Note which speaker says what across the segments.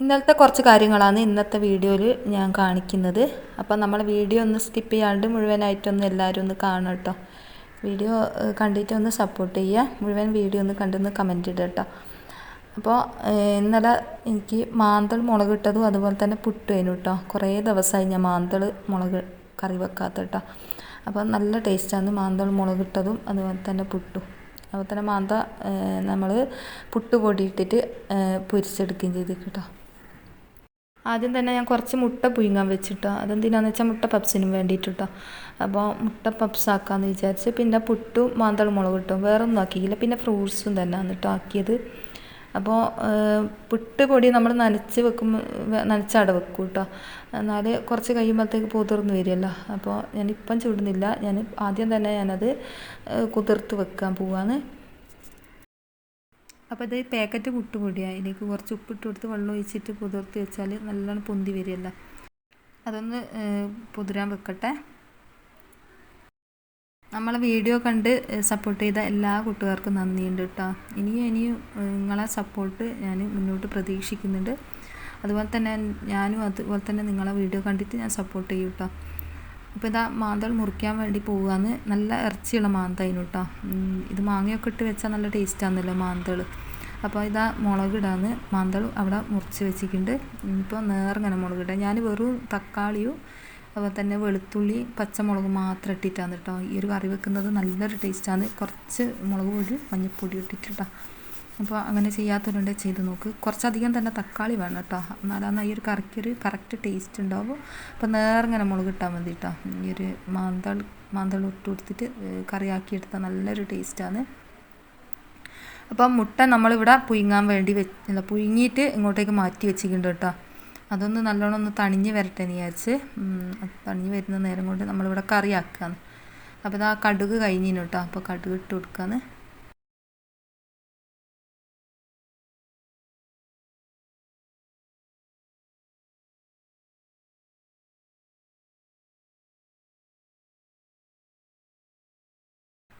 Speaker 1: ഇന്നലത്തെ കുറച്ച് കാര്യങ്ങളാണ് ഇന്നത്തെ വീഡിയോയിൽ ഞാൻ കാണിക്കുന്നത്. അപ്പോൾ നമ്മൾ വീഡിയോ ഒന്ന് സ്കിപ്പ് ചെയ്യാണ്ട് മുഴുവനായിട്ടൊന്ന് എല്ലാവരും ഒന്ന് കാണും കേട്ടോ. വീഡിയോ കണ്ടിട്ട് ഒന്ന് സപ്പോർട്ട് ചെയ്യുക. മുഴുവൻ വീഡിയോ ഒന്ന് കണ്ടൊന്ന് കമന്റ് ഇടുക കേട്ടോ. അപ്പോൾ ഇന്നലെ എനിക്ക് മാന്തൾ മുളക് ഇട്ടതും അതുപോലെ തന്നെ പുട്ടുവേനു കേട്ടോ. കുറേ ദിവസമായി ഞാൻ മാന്തൾ മുളക് കറി വെക്കാത്ത കേട്ടോ. അപ്പോൾ നല്ല ടേസ്റ്റാണ് മാന്തൾ മുളക് ഇട്ടതും അതുപോലെ തന്നെ പുട്ടും. അതുപോലെ തന്നെ മാന്ത നമ്മൾ പുട്ട് പൊടി ഇട്ടിട്ട് ഏഹ്, പൊരിച്ചെടുക്കുകയും ചെയ്ത് കേട്ടോ. ആദ്യം തന്നെ ഞാൻ കുറച്ച് മുട്ട പുഴുങ്ങാൻ വെച്ചിട്ടോ. അതെന്തിനാന്ന് വെച്ചാൽ മുട്ട പപ്സിനും വേണ്ടിയിട്ട്. കേട്ടോ അപ്പോൾ മുട്ട പപ്സ് ആക്കാമെന്ന് വിചാരിച്ച് പിന്നെ പുട്ടും മാന്തൾ മുളക് ഇട്ടും വേറെ ഒന്നും ആക്കിയില്ല. പിന്നെ ഫ്രൂട്ട്സും തന്നെ എന്നിട്ട് ആക്കിയത്. അപ്പോൾ പുട്ട് പൊടി നമ്മൾ നനച്ച് വെക്കുമ്പോൾ നനച്ചട വെക്കും കേട്ടോ എന്നാൽ കുറച്ച് കഴിയുമ്പോഴത്തേക്ക് പുതിർന്ന് വരുമല്ലോ അപ്പോൾ ഞാനിപ്പം ചൂടുന്നില്ല. ഞാൻ ആദ്യം തന്നെ ഞാനത് കുതിർത്ത് വെക്കാൻ പോവാണ്. അപ്പോൾ ഇത് പാക്കറ്റ് പുട്ടുപൊടിയാണ് ഇതിലേക്ക് കുറച്ച് ഉപ്പിട്ട് കൊടുത്ത് വെള്ളം ഒഴിച്ചിട്ട് കുതിർത്ത് വെച്ചാൽ നല്ലോണം പൊന്തി വരികയല്ല. അതൊന്ന് പുതിരാൻ വെക്കട്ടെ. നമ്മളെ വീഡിയോ കണ്ട് സപ്പോർട്ട് ചെയ്ത എല്ലാ കൂട്ടുകാർക്കും നന്ദിയുണ്ട് കേട്ടോ. ഇനിയും ഇനിയും നിങ്ങളെ സപ്പോർട്ട് ഞാൻ മുന്നോട്ട് പ്രതീക്ഷിക്കുന്നുണ്ട്. അതുപോലെ തന്നെ ഞാനും അതുപോലെ തന്നെ നിങ്ങളെ വീഡിയോ കണ്ടിട്ട് ഞാൻ സപ്പോർട്ട് ചെയ്യും കേട്ടോ. അപ്പോൾ ഇതാ മാന്തൾ മുറിക്കാൻ വേണ്ടി പോവുകയാണ് നല്ല ഇറച്ചിയുള്ള മാന്തായിരുന്നു കേട്ടോ ഇത് മാങ്ങയൊക്കെ ഇട്ട് വെച്ചാൽ നല്ല ടേസ്റ്റാണല്ലോ മാന്തൾ അപ്പോൾ ഇതാ മുളക് മുളകിടാന്ന് മാന്തൾ അവിടെ മുറിച്ച് വെച്ചിട്ടുണ്ട്. ഇപ്പോൾ നേർങ്ങനെ മുളകിടുക ഞാൻ വെറും തക്കാളിയും അതുപോലെ തന്നെ വെളുത്തുള്ളി പച്ചമുളക് മാത്രം ഇട്ടിട്ടാണ് കേട്ടോ ഈ ഒരു കറി വെക്കുന്നത് നല്ലൊരു ടേസ്റ്റാണ് കുറച്ച് മുളക് പൊടി മഞ്ഞൾപ്പൊടി ഇട്ടിട്ട് കേട്ടോ അപ്പോൾ അങ്ങനെ ചെയ്യാത്തവരുണ്ട് ചെയ്ത് നോക്ക്. കുറച്ചധികം തന്നെ തക്കാളി വേണം കേട്ടോ. എന്നാലാണ് ഈ ഒരു കറിക്ക് ഒരു കറക്റ്റ് ടേസ്റ്റ് ഉണ്ടാവും അപ്പോൾ നേർങ്ങനെ മുളക് ഇട്ടാൽ മതി കേട്ടോ ഈ ഒരു മാന്തൾ മാന്തൾ ഇട്ട് കൊടുത്തിട്ട് കറിയാക്കിയെടുത്താൽ നല്ലൊരു ടേസ്റ്റാണ് അപ്പം മുട്ട നമ്മളിവിടെ പുഴുങ്ങാൻ വേണ്ടി വെച്ച് അല്ല പുഴുങ്ങിയിട്ട് ഇങ്ങോട്ടേക്ക് മാറ്റി വെച്ചിട്ടുണ്ട് കേട്ടോ. അതൊന്ന് നല്ലോണം ഒന്ന് തണിഞ്ഞ് വരട്ടെ എന്ന് വിചാരിച്ച്. തണിഞ്ഞ് വരുന്ന നേരം കൊണ്ട് നമ്മളിവിടെ കറിയാക്കുകയാണ് അപ്പോൾ ഇതാ കടുക് കഴിഞ്ഞിന് കേട്ടോ. അപ്പോൾ കടുക് ഇട്ട് കൊടുക്കാന്ന്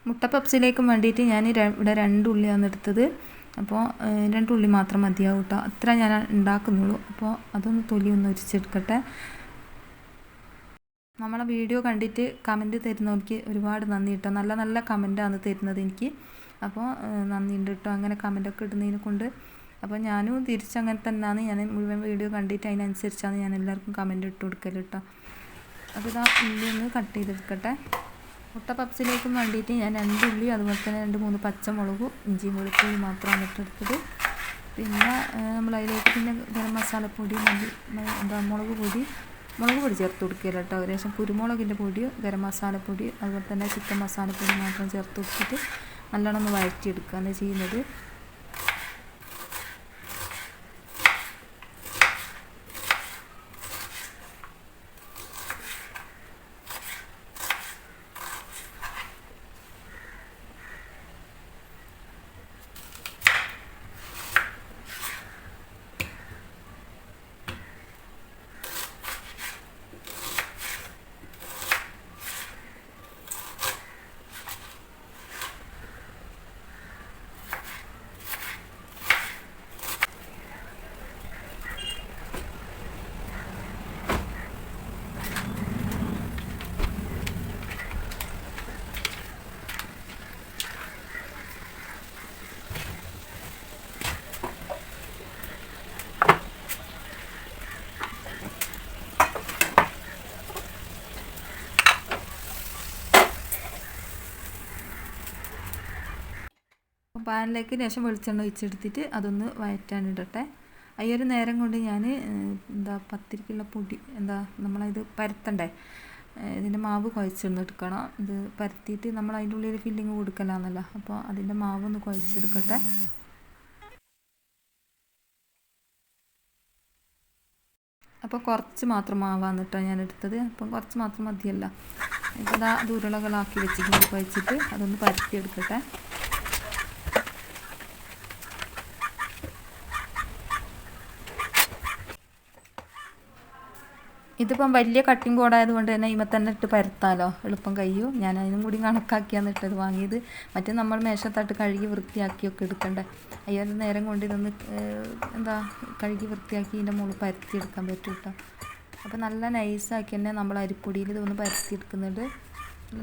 Speaker 1: മുട്ട പപ്സിലേക്കും വേണ്ടിയിട്ട് ഞാൻ ഇവിടെ രണ്ട് ഉള്ളിയാണ് എടുത്തത്. അപ്പോൾ രണ്ട് ഉള്ളി മാത്രം മതിയാവും കേട്ടോ അത്ര ഞാൻ ഉണ്ടാക്കുന്നുള്ളൂ. അപ്പോൾ അതൊന്ന് തൊലി ഒന്ന് ഒരിച്ചെടുക്കട്ടെ. നമ്മളെ വീഡിയോ കണ്ടിട്ട് കമന്റ് തരുന്നവർക്ക് ഒരുപാട് നന്ദി കേട്ടോ നല്ല നല്ല കമന്റാണ് തരുന്നത് എനിക്ക്. അപ്പോൾ നന്ദിയുണ്ട് കേട്ടോ അങ്ങനെ കമന്റൊക്കെ ഇടുന്നതിനെ കൊണ്ട്. അപ്പോൾ ഞാനും തിരിച്ചങ്ങനെ തന്നെയാണ് ഞാൻ മുഴുവൻ വീഡിയോ കണ്ടിട്ട് അതിനനുസരിച്ചാണ് ഞാൻ എല്ലാവർക്കും കമന്റ് ഇട്ട് കൊടുക്കൽ കേട്ടോ അപ്പോൾ ഇതാ ഉള്ളി ഒന്ന് കട്ട് ചെയ്തെടുക്കട്ടെ. മുട്ട പപ്സിലേക്കും വേണ്ടിയിട്ട് ഞാൻ രണ്ട് ഉള്ളി അതുപോലെ തന്നെ രണ്ട് മൂന്ന് പച്ചമുളകും ഇഞ്ചിയും വെളുത്തുള്ളി മാത്രമാണ് ഇട്ടെടുത്തത്. പിന്നെ നമ്മൾ അതിലേക്ക് പിന്നെ ഗരം മസാലപ്പൊടി മല്ലി എന്താ മുളക് പൊടി മുളക് പൊടി ചേർത്ത് കൊടുക്കുകയില്ല കേട്ടോ. ഏകദേശം കുരുമുളകിന്റെ പൊടി ഗരം മസാലപ്പൊടി അതുപോലെ തന്നെ ചിക്കൻ മസാലപ്പൊടി മാത്രം ചേർത്ത് കൊടുത്തിട്ട് നല്ലോണം ഒന്ന് വഴറ്റിയെടുക്കുകയാണ് ചെയ്യുന്നത്. പാനിലേക്ക് ലേശം വെളിച്ചെണ്ണ ഒഴിച്ചെടുത്തിട്ട് അതൊന്ന് വയറ്റാനിടട്ടെ ഈ ഒരു നേരം കൊണ്ട് ഞാൻ എന്താ പത്തിരിക്കുള്ള പൊടി എന്താ നമ്മളിത് പരത്തണ്ടേ? ഇതിന്റെ മാവ് കുഴച്ചെടുക്കണം ഇത് പരത്തിയിട്ട് നമ്മൾ അതിന്റെ ഉള്ളിൽ ഫില്ലിങ് കൊടുക്കലാന്നല്ലോ. അപ്പോൾ അതിന്റെ മാവ് ഒന്ന് കുഴച്ചെടുക്കട്ടെ. അപ്പോൾ കുറച്ച് മാത്രം മാവാന്ന് കേട്ടോ ഞാൻ എടുത്തത്. അപ്പം കുറച്ച് മാത്രം മതിയല്ല. ഇപ്പോൾ ഇതാ അത് ഉരുളകളാക്കി വെച്ചിട്ട് കുഴച്ചിട്ട് അതൊന്ന് പരത്തിയെടുക്കട്ടെ. ഇതിപ്പം വലിയ കട്ടിംഗ് ബോർഡായത് കൊണ്ട് തന്നെ ഇമ തന്നെ ഇട്ട് പരത്താലോ. എളുപ്പം കഴിയൂ ഞാൻ അതിനും കൂടി കണക്കാക്കിയാണ് ഇട്ടത് വാങ്ങിയത്. മറ്റേ നമ്മൾ മേശത്തട്ട് കഴുകി വൃത്തിയാക്കിയൊക്കെ എടുക്കണ്ടേ. അയ്യാറ് നേരം കൊണ്ട് ഇതൊന്ന് എന്താ കഴുകി വൃത്തിയാക്കി ഇതിന്റെ മുകളിൽ പരത്തി എടുക്കാൻ പറ്റും കേട്ടോ അപ്പോൾ നല്ല നൈസാക്കി തന്നെ നമ്മൾ അരിപ്പൊടിയിൽ ഇതൊന്ന് പരത്തി എടുക്കുന്നുണ്ട്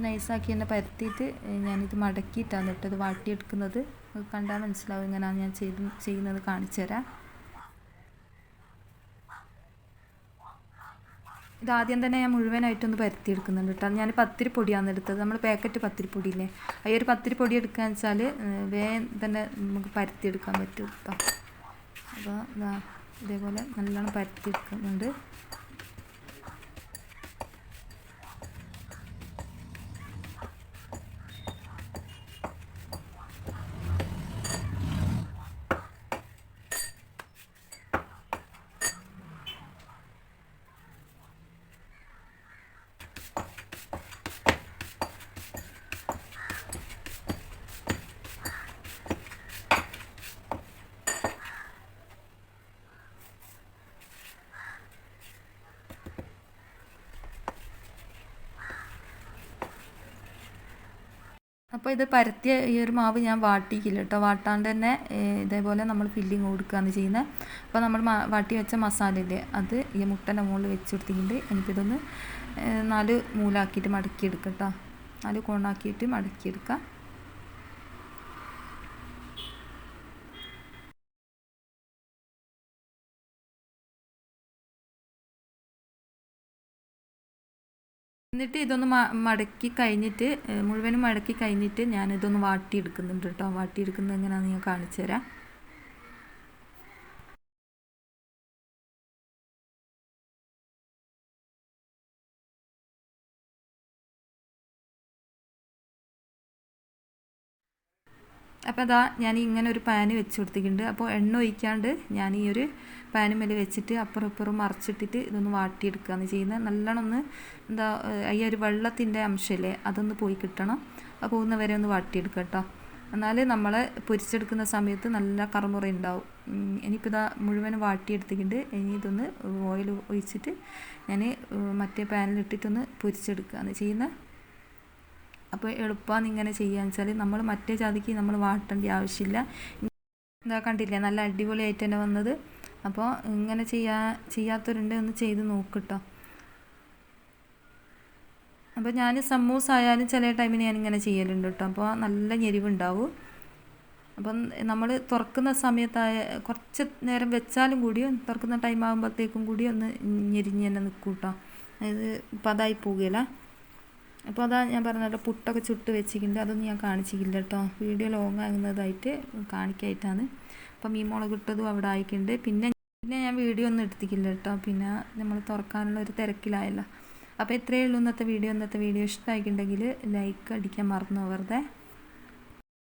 Speaker 1: നൈസാക്കി തന്നെ പരത്തിയിട്ട് ഞാനിത് മടക്കിയിട്ടാണ് ഇട്ടത് വാട്ടിയെടുക്കുന്നത്. കണ്ടാൽ മനസ്സിലാവും ഇങ്ങനെയാണ് ഞാൻ ചെയ്ത് ചെയ്യുന്നത് കാണിച്ചു തരാം. ഇത് ആദ്യം തന്നെ ഞാൻ മുഴുവനായിട്ടൊന്ന് പരത്തിയെടുക്കുന്നുണ്ട് കേട്ടോ. ഞാൻ പത്തിരി പൊടിയാണ് എടുത്തത്. നമ്മൾ പാക്കറ്റ് പത്തിരി പൊടിയില്ലേ? ഈ ഒരു പത്തിരി പൊടി എടുക്കാന്ന് വെച്ചാൽ വേഗം തന്നെ നമുക്ക് പരത്തിയെടുക്കാൻ പറ്റും കേട്ടോ. അപ്പോൾ ഇതാ ഇതേപോലെ നല്ലോണം പരത്തിയെടുക്കുന്നുണ്ട്. അപ്പോൾ ഇത് പരത്തിയ ഈ ഒരു മാവ് ഞാൻ വാട്ടിക്കില്ല കേട്ടോ. വാട്ടാണ്ട് തന്നെ ഇതേപോലെ നമ്മൾ ഫില്ലിങ് കൊടുക്കുകയാണ് ചെയ്യുന്നത്. അപ്പോൾ നമ്മൾ വാട്ടി വെച്ച മസാലയില്ലേ അത് ഈ മുട്ടന്റെ മുകളിൽ വെച്ച് കൊടുത്തിട്ടുണ്ട്. എനിക്കിതൊന്ന് നാല് മൂലാക്കിയിട്ട് മടക്കിയെടുക്കാം കേട്ടോ. നാല് കോണാക്കിയിട്ട് മടക്കിയെടുക്കാം. എന്നിട്ട് ഇതൊന്ന് മടക്കി കഴിഞ്ഞിട്ട് മുഴുവനും മടക്കി കഴിഞ്ഞിട്ട് ഞാനിതൊന്ന് വാട്ടിയെടുക്കുന്നുണ്ട് കേട്ടോ. വാട്ടിയെടുക്കുന്നത് എങ്ങനെയാണെന്ന് ഞാൻ കാണിച്ചു തരാം അപ്പോൾ അതാ ഞാൻ ഇങ്ങനെ ഒരു പാന് വെച്ച് കൊടുത്തിട്ടുണ്ട്. അപ്പോൾ എണ്ണ ഒഴിക്കാണ്ട് ഞാൻ ഈ ഒരു പാന് മേലെ വെച്ചിട്ട് അപ്പുറം ഇപ്പുറം മറിച്ചിട്ടിട്ട് ഇതൊന്ന് വാട്ടിയെടുക്കുകയാണ് ചെയ്യുന്നത് നല്ലോണം ഒന്ന് എന്താ ഈ ഒരു വെള്ളത്തിന്റെ അംശമല്ലേ അതൊന്ന് പോയി കിട്ടണം. അപ്പോൾ പോകുന്ന വരെ ഒന്ന് വാട്ടിയെടുക്കുക കേട്ടോ. എന്നാൽ നമ്മൾ പൊരിച്ചെടുക്കുന്ന സമയത്ത് നല്ല കറുമുറ ഉണ്ടാവും. ഇനിയിപ്പോൾ ഇതാ മുഴുവൻ വാട്ടിയെടുത്തിട്ടുണ്ട്. ഇനി ഇതൊന്ന് ഓയിൽ ഒഴിച്ചിട്ട് ഞാൻ മറ്റേ പാനിലിട്ടിട്ടൊന്ന് പൊരിച്ചെടുക്കുകയാണ് ചെയ്യുന്നത് അപ്പോൾ എളുപ്പമാണ് ഇങ്ങനെ ചെയ്യാന്ന് വെച്ചാൽ നമ്മൾ മറ്റേ ജാതിക്ക് നമ്മൾ വാട്ടേണ്ട ആവശ്യമില്ല. എന്താ കണ്ടില്ലേ നല്ല അടിപൊളിയായിട്ട് തന്നെ വന്നത്. അപ്പോൾ ഇങ്ങനെ ചെയ്യാ ചെയ്യാത്തവരുണ്ട് ഒന്ന് ചെയ്ത് നോക്കിട്ടോ. അപ്പോൾ ഞാൻ സമൂസ ആയാലും ചില ടൈമിന് ഞാൻ ഇങ്ങനെ ചെയ്യലുണ്ട് കേട്ടോ അപ്പോൾ നല്ല ഞെരിവുണ്ടാവും. അപ്പം നമ്മൾ തുറക്കുന്ന സമയത്തായ കുറച്ച് നേരം വെച്ചാലും കൂടി തുറക്കുന്ന ടൈം ആകുമ്പോഴത്തേക്കും കൂടി ഒന്ന് ഞെരിഞ്ഞ് തന്നെ നിൽക്കും കേട്ടോ അതായത് പതായി പോവുകയില്ല അപ്പോൾ അതാ ഞാൻ പറഞ്ഞല്ലോ പുട്ടൊക്കെ ചുട്ട് വെച്ചിട്ടുണ്ട് അതൊന്നും ഞാൻ കാണിച്ചിട്ടില്ല കേട്ടോ. വീഡിയോ ലോങ് ആകുന്നതായിട്ട് കാണിക്കായിട്ടാണ്. അപ്പം ഈ മുളക് ഇട്ടതും അവിടെ ആയിക്കുണ്ട് പിന്നെ പിന്നെ ഞാൻ വീഡിയോ ഒന്നും എടുത്തിക്കില്ല കേട്ടോ. പിന്നെ നമ്മൾ തുറക്കാനുള്ള ഒരു തിരക്കിലായല്ലോ. അപ്പോൾ ഇത്രയേ ഉള്ളൂ ഇന്നത്തെ വീഡിയോ. ഇന്നത്തെ വീഡിയോ ഇഷ്ടമായിട്ടുണ്ടെങ്കിൽ ലൈക്ക് അടിക്കാൻ മറന്നു വെറുതെ